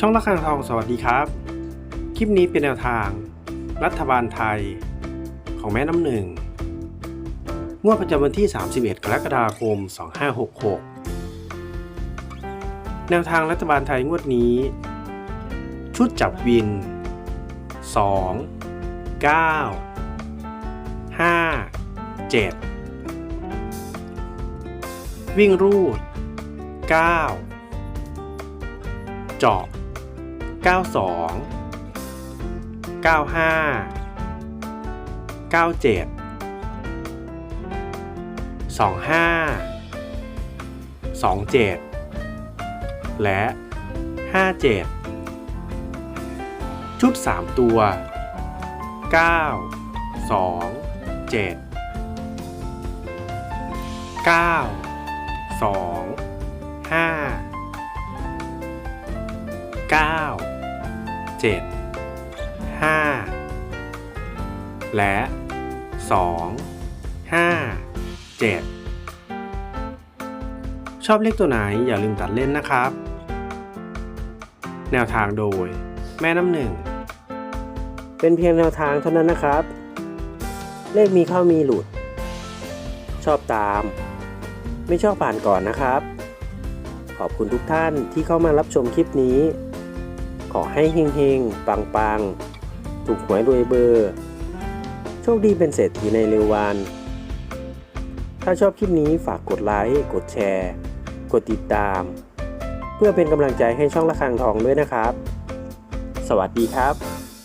ช่องละคังทองสวัสดีครับ คลิปนี้เป็นแนวทาง รัฐบาลไทย ของแม่น้ำหนึ่งงวดประจำวันที่ 31 กรกฎาคม 2566 แนวทางรัฐบาลไทยงวดนี้ ชุดจับวิน 2 9 5 7วิ่งรูด 9 เจาะ 92 95 97 25 27 และ 57 ชุด 3 ตัว 9 2 7 9 2 5 9 7 5 และ 2 5 7 ชอบเลขตัวไหนอย่าลืมตัดเล่นนะครับ แนวทางโดย แม่น้ำหนึ่ง เป็นเพียงแนวทางเท่านั้นนะครับ เลขมีเข้ามีหลุด ชอบตาม ไม่ชอบผ่านก่อนนะครับ ขอบคุณทุกท่านที่เข้ามารับชมคลิปนี้ อให้เฮงๆ ปังๆ ถูกหวยรวยเบอร์ โชคดีเป็นเศรษฐีในเร็ววัน ถ้าชอบคลิปนี้ฝากกดไลค์ กดแชร์ กดติดตาม เพื่อเป็นกำลังใจให้ช่องละคังทองด้วยนะครับ สวัสดีครับ